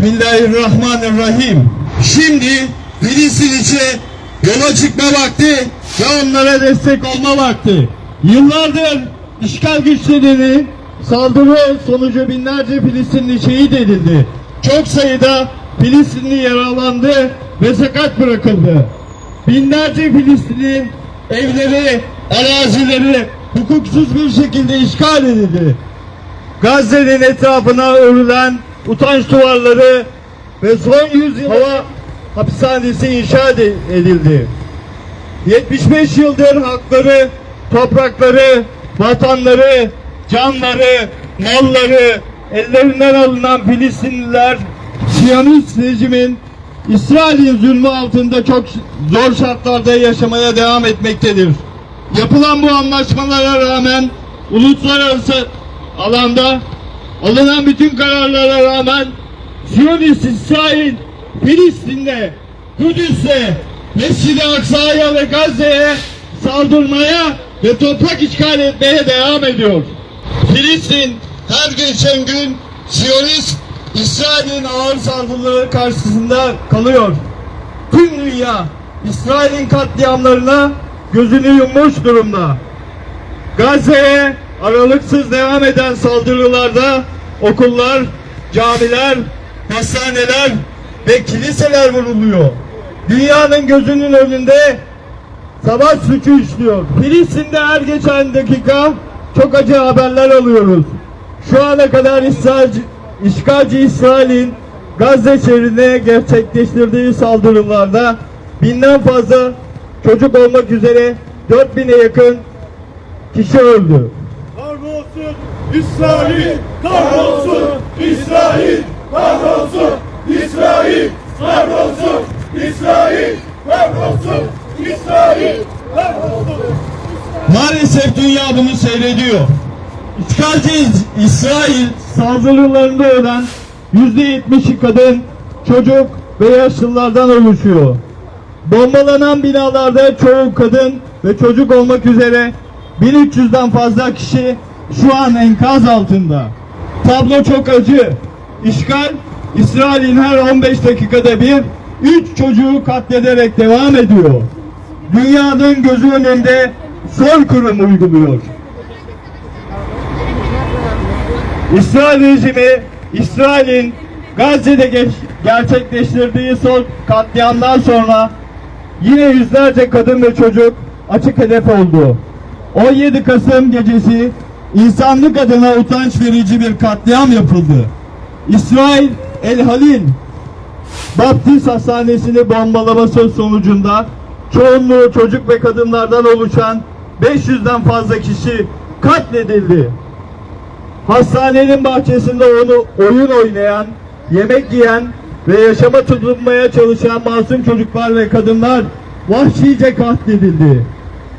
Bismillahirrahmanirrahim. Şimdi Filistin için yola çıkma vakti ve onlara destek olma vakti. Yıllardır işgal güçlerinin saldırı sonucu binlerce Filistinli şehit edildi. Çok sayıda Filistinli yaralandı ve sakat bırakıldı. Binlerce Filistinli evleri, arazileri hukuksuz bir şekilde işgal edildi. Gazze'nin etrafına örülen utanç duvarları ve son yüzyıl hava hapishanesi inşa edi- edildi. 75 yıldır hakları, toprakları, vatanları, canları, malları ellerinden alınan Filistinliler Siyonist rejimin İsrail'in zulmü altında çok zor şartlarda yaşamaya devam etmektedir. Yapılan bu anlaşmalara rağmen uluslararası alanda alınan bütün kararlara rağmen Siyonist İsrail Filistin'de, Kudüs'te, Mescid-i Aksa'ya ve Gazze'ye saldırmaya ve toprak işgal etmeye devam ediyor. Filistin her geçen gün Siyonist İsrail'in ağır saldırıları karşısında kalıyor. Tüm dünya İsrail'in katliamlarına gözünü yummuş durumda. Gazze'ye aralıksız devam eden saldırılarda okullar, camiler, hastaneler ve kiliseler vuruluyor. Dünyanın gözünün önünde savaş suçu işliyor. Filistin'de her geçen dakika çok acı haberler alıyoruz. Şu ana kadar İsrail, işgalci İsrail'in Gazze şehrine gerçekleştirdiği saldırılarda binden fazla çocuk olmak üzere 4000'e yakın kişi öldü. İsrail! Kahrolsun İsrail! Kahrolsun İsrail! Kahrolsun İsrail! Kahrolsun İsrail! Maalesef dünya bunu seyrediyor. İşgalci İsrail saldırılarında ölen %70'i kadın, çocuk ve yaşlılardan oluşuyor. Bombalanan binalarda çoğu kadın ve çocuk olmak üzere 1300'den fazla kişi şu an enkaz altında. Tablo çok acı. İşgal İsrail'in her 15 dakikada bir 3 çocuğu katlederek devam ediyor. Dünyanın gözü önünde soykırım uyguluyor. İsrail rejimi, İsrail'in Gazze'de gerçekleştirdiği son katliamdan sonra yine yüzlerce kadın ve çocuk açık hedef oldu. 17 Kasım gecesi insanlık adına utanç verici bir katliam yapıldı. İsrail El Halil Baptist Hastanesi'ni bombalaması sonucunda çoğunluğu çocuk ve kadınlardan oluşan 500'den fazla kişi katledildi. Hastanenin bahçesinde onu oyun oynayan, yemek yiyen ve yaşama tutunmaya çalışan masum çocuklar ve kadınlar vahşice katledildi.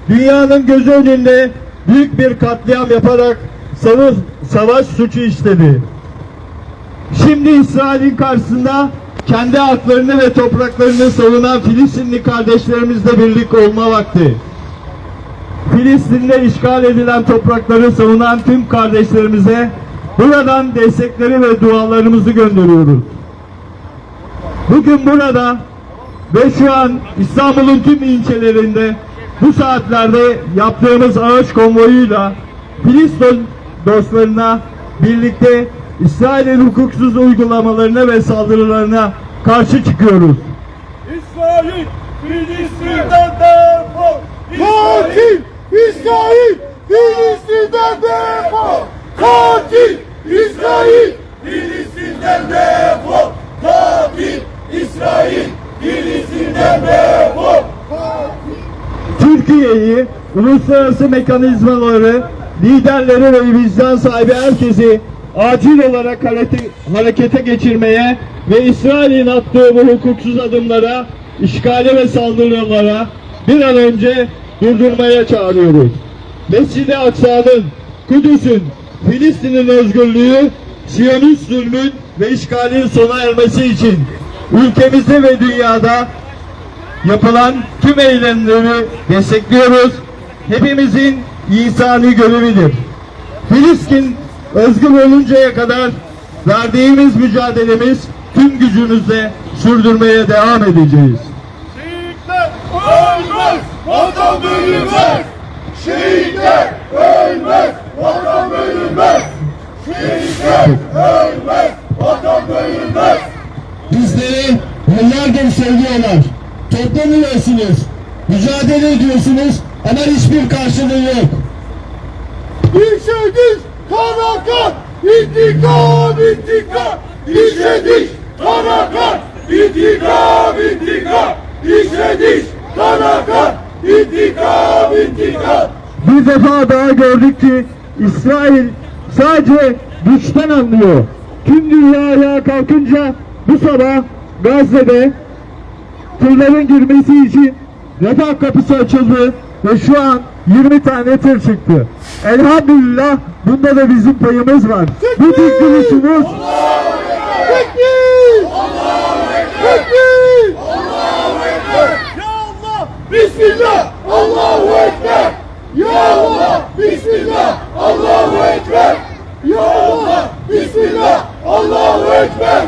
Dünyanın gözü önünde büyük bir katliam yaparak savaş, savaş suçu işledi. Şimdi İsrail'in karşısında kendi haklarını ve topraklarını savunan Filistinli kardeşlerimizle birlik olma vakti. Filistin'de işgal edilen toprakları savunan tüm kardeşlerimize buradan destekleri ve dualarımızı gönderiyoruz. Bugün burada ve şu an İstanbul'un tüm ilçelerinde bu saatlerde yaptığımız ağaç konvoyuyla Filistin dostlarına birlikte İsrail'in hukuksuz uygulamalarına ve saldırılarına karşı çıkıyoruz. İsrail Filistin'den defol! Katil İsrail Filistin'den defol! Katil İsrail Filistin'den defol! Katil İsrail Filistin'den defol! Türkiye'yi, uluslararası mekanizmaları, liderleri ve vicdan sahibi herkesi acil olarak harekete geçirmeye ve İsrail'in attığı bu hukuksuz adımlara, işgale ve saldırılara bir an önce durdurmaya çağırıyoruz. Mescid-i Aksa'nın, Kudüs'ün, Filistin'in özgürlüğü, Siyonist zulmün ve işgalin sona ermesi için ülkemizde ve dünyada yapılan tüm eylemleri destekliyoruz. Hepimizin insani görevidir. Filistin özgür oluncaya kadar verdiğimiz mücadelemiz tüm gücümüzle sürdürmeye devam edeceğiz. Şehitler ölmez, vatan bölünmez. Şehitler ölmez, vatan bölünmez. Şehitler ölmez, vatan bölünmez. Bizleri yıllardır seviyorlar. Toplanıyorsunuz. Mücadele ediyorsunuz ama hiçbir karşılığı yok. İşediş, kanakat, intikam, intikam. İşediş, kanakat, intikam, intikam. İşediş, kanakat, intikam, intikam. Bir defa daha gördük ki İsrail sadece güçten anlıyor. Tüm dünya ayağa kalkınca bu sabah Gazze'de tırların girmesi için refah kapısı açıldı ve şu an 20 tane tır çıktı. Elhamdülillah bunda da bizim payımız var. Bu Türk duruşumuz Tekbir! Tekbir! Ya Allah! Bismillah! Allahu Ekber! Ya Allah! Bismillah! Allahu Ekber! Ya Allah! Bismillah! Allahu Ekber!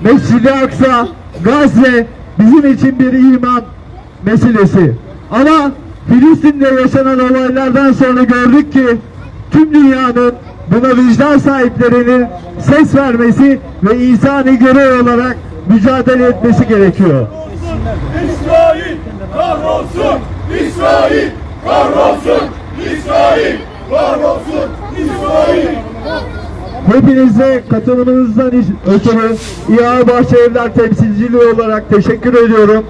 Mescid-i Aksa, Gazze bizim için bir iman meselesi. Ama Filistin'de yaşanan olaylardan sonra gördük ki tüm dünyanın buna vicdan sahiplerinin ses vermesi ve insani görev olarak mücadele etmesi gerekiyor. İsrail kahrolsun! İsrail kahrolsun! İsrail kahrolsun! Hepinize katılımınızdan ötürü İHA Bahçe Evler temsilciliği olarak teşekkür ediyorum.